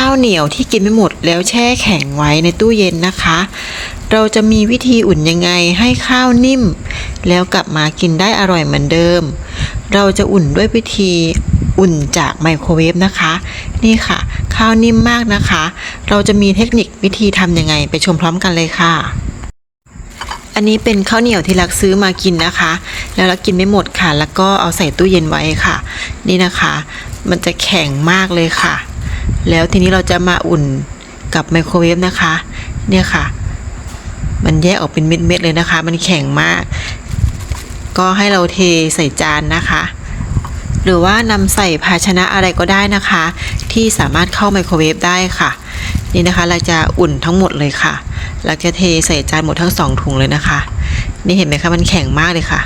ข้าวเหนียวที่กินไม่หมดแล้วแช่แข็งไว้ในตู้เย็นนะคะ เราจะมีวิธีอุ่นยังไงให้ข้าวนิ่ม แล้วกลับมากินได้อร่อยเหมือนเดิม เราจะอุ่นด้วยวิธีอุ่นจากไมโครเวฟนะคะ นี่ค่ะ ข้าวนิ่มมากนะคะ เราจะมีเทคนิควิธีทำยังไงไปชมพร้อมกันเลยค่ะอันนี้เป็นข้าวเหนียวที่รักซื้อมากินนะคะ แล้วรักกินไม่หมดค่ะ แล้วก็เอาใส่ตู้เย็นไว้ค่ะ นี่นะคะ มันจะแข็งมากเลยค่ะ แล้วทีนี้เราจะมาอุ่นกับไมโครเวฟนะคะ เนี่ยค่ะ มันแยกออกเป็นเม็ดๆเลยนะคะ มันแข็งมาก ก็ให้เราเทใส่จานนะคะ หรือว่านำใส่ภาชนะอะไรก็ได้นะคะ ที่สามารถเข้าไมโครเวฟได้ค่ะ นี่นะคะเราจะอุ่นทั้งหมดเลยค่ะ เราจะเทใส่จานหมดทั้งสองถุงเลยนะคะ นี่เห็นไหมคะมันแข็งมากเลยค่ะ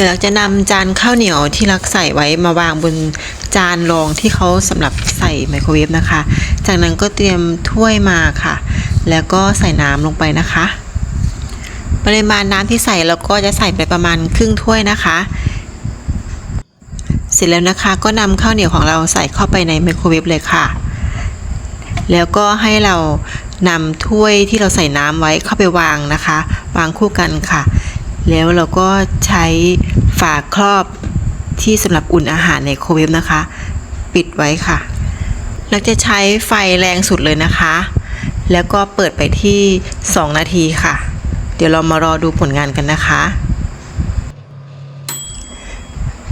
ดี๋ยวเราจะนำจานข้าวเหนียวที่รักใส่ไว้มาวางบนจานรองที่เขาสำหรับใส่ไมโครเวฟนะคะ จากนั้นก็เตรียมถ้วยมาค่ะ แล้วก็ใส่น้ำลงไปนะคะ ปริมาณน้ำที่ใส่เราก็จะใส่ไปประมาณครึ่งถ้วยนะคะ เสร็จแล้วนะคะก็นำข้าวเหนียวของเราใส่เข้าไปในไมโครเวฟเลยค่ะ แล้วก็ให้เรานำถ้วยที่เราใส่น้ำไว้เข้าไปวางนะคะ วางคู่กันค่ะ แล้วเราก็ใช้ฝาครอบที่สำหรับอุ่นอาหารในไมโครเวฟนะคะ ปิดไว้ค่ะ เราจะใช้ไฟแรงสุดเลยนะคะ แล้วก็เปิดไปที่ 2 นาทีค่ะ เดี๋ยวเรามารอดูผลงานกันนะคะ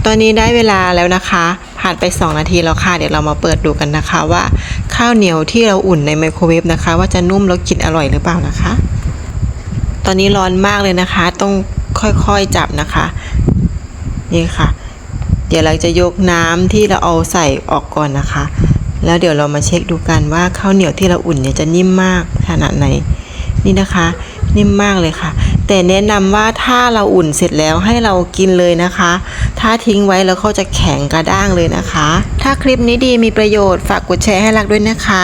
ตอนนี้ได้เวลาแล้วนะคะ ผ่านไป 2 นาทีแล้วค่ะ เดี๋ยวเรามาเปิดดูกันนะคะว่า ข้าวเหนียวที่เราอุ่นในไมโครเวฟนะคะ ว่าจะนุ่มแล้วกินอร่อยหรือเปล่านะคะ ตอนนี้ร้อนมากเลยนะคะ ต้อง ค่อยๆจับนะคะ นี่ค่ะ เดี๋ยวเราจะยกน้ำที่เราเอาใส่ออกก่อนนะคะ แล้วเดี๋ยวเรามาเช็คดูกันว่าข้าวเหนียวที่เราอุ่นเนี่ยจะนิ่มมากขนาดไหน นี่นะคะ นิ่มมากเลยค่ะ แต่แนะนำว่าถ้าเราอุ่นเสร็จแล้วให้เรากินเลยนะคะ ถ้าทิ้งไว้แล้วเขาจะแข็งกระด้างเลยนะคะ ถ้าคลิปนี้ดีมีประโยชน์ฝากกดแชร์ให้รักด้วยนะคะ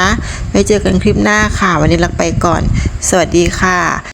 ไว้เจอกันคลิปหน้าค่ะ วันนี้รักไปก่อน สวัสดีค่ะ